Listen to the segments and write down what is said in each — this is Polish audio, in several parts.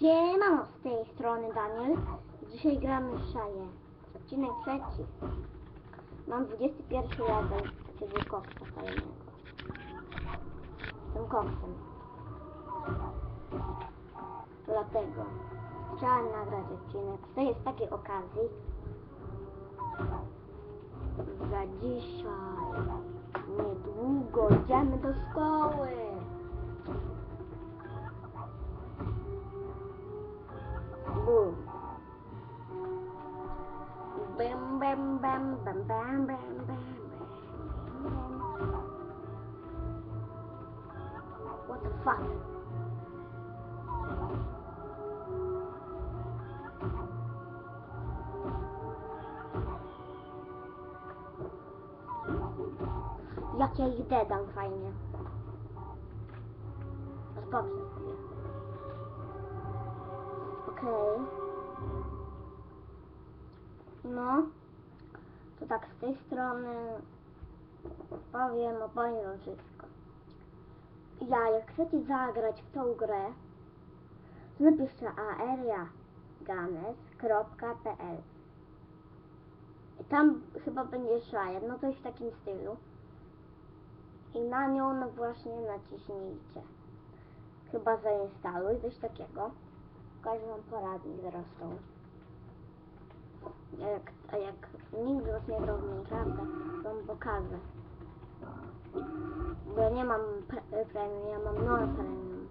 Siemano, z tej strony Daniel. Dzisiaj gramy w Szaję. Odcinek trzeci. Mam 21 level takiego koksa fajnego. Tym koksem. Dlatego chciałem nagrać odcinek. To jest takiej okazji. Za dzisiaj. Niedługo idziemy do szkoły. Bam bam bam bam bam bam bam. What the fuck? Jak ja ich dedam fajnie. Odpocznę sobie. Okej. No. To tak z tej strony powiem, opowiem wam wszystko. Ja, jak chcecie zagrać w tą grę, to napiszcie aeriagames.pl I tam chyba będzie szlajer, no coś w takim stylu. I na nią właśnie naciśnijcie. Chyba zainstaluj, coś takiego. Pokażę wam poradnik zresztą. Jak, a jak nikt z was nie grał w Minecrafta, to wam pokażę. Bo ja nie mam pre premium, ja mam non premium.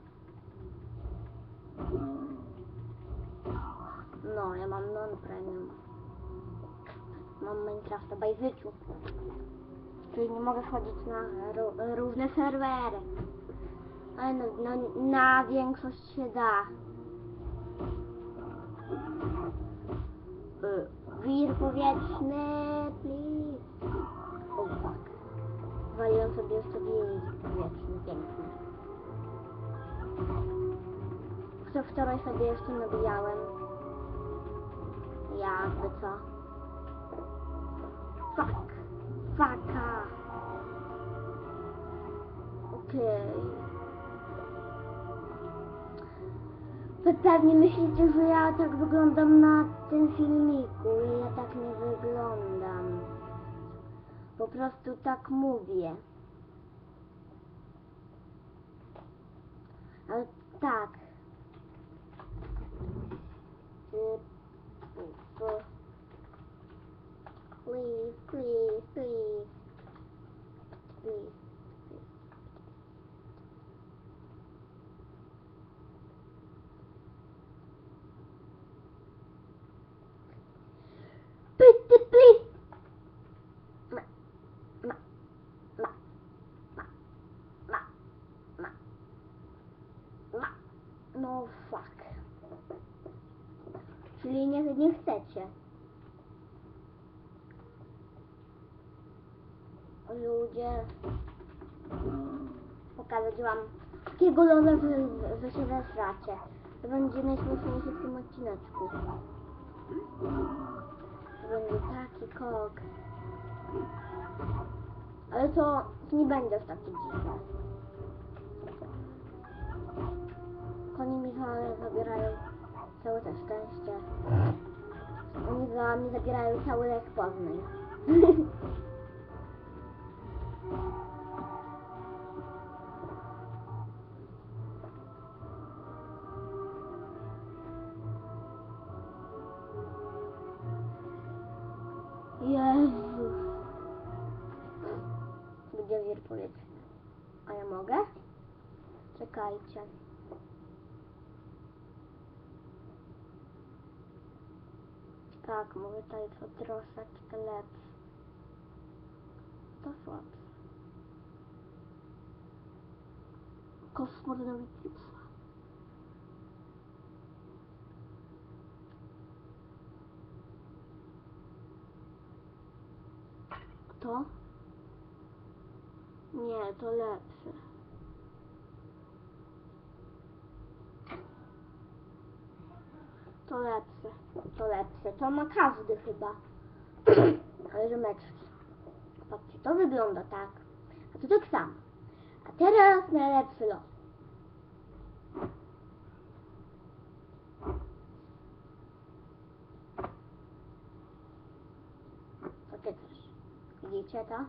No, ja mam non premium. Mam Minecrafta by życiu. Czyli nie mogę wchodzić na ró- różne serwery. Ale no, no, na większość się da. Y, Wir powietrzny, please. Oh, fuck. Waliłem sobie jeszcze wir powietrzny, piękny. Co wczoraj sobie jeszcze nabijałem. Jakby co. Fuck. Wy pewnie myślicie, że ja tak wyglądam na tym filmiku i ja tak nie wyglądam. Po prostu tak mówię. Ale tak. Y, pu- pu- Please, please, please. Please. Pretty please. Ma, ma, ma, ma, ma, ma, ma. No fuck. Czyli nie, nie chcecie. Ludzie. Pokazać wam takiego lola, że, że się zesracie. To będzie najśmieszniejsze w tym odcineczku. To będzie taki kok. Ale to nie będzie aż taki dziwny. Konie Michale zabierają całe te szczęście. Oni za mnie zabierają cały lek Poznań. Jezus. Będzie wir powietrzny. A ja mogę? Czekajcie. Tak, mówię tutaj to troszeczkę lepsze. To słabsze. Pizza. To? Nie, to lepsze. to lepsze. To lepsze. To ma każdy chyba. Rzymeczki. Patrzcie, to wygląda tak. A to tak samo. A teraz najlepszy los. Takie też. Widzicie to?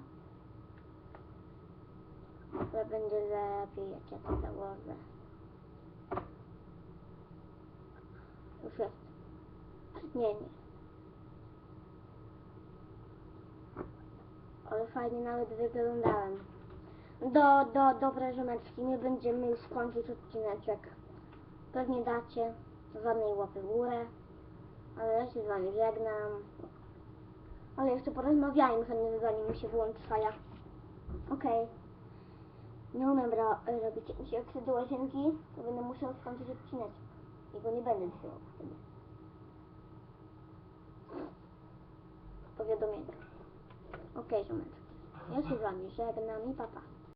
Ale będzie lepiej, jak ja to założę. Nie, nie. Ale fajnie nawet wyglądałem. Do, do, dobre żoneczki, my będziemy już kończyć odcineczek. Pewnie dacie żadnej łapy w górę. Ale ja się z wami żegnam. Ale jeszcze porozmawiajmy, zanim mi się włączy faja. Okej. Nie umiem ro- robić jak chcę do łazienki, to będę musiał skończyć odcinek. I go nie będę trzymał wtedy. Powiadomienie. Okej, żoneczki. Ja się z wami żegnam i papa. Pa.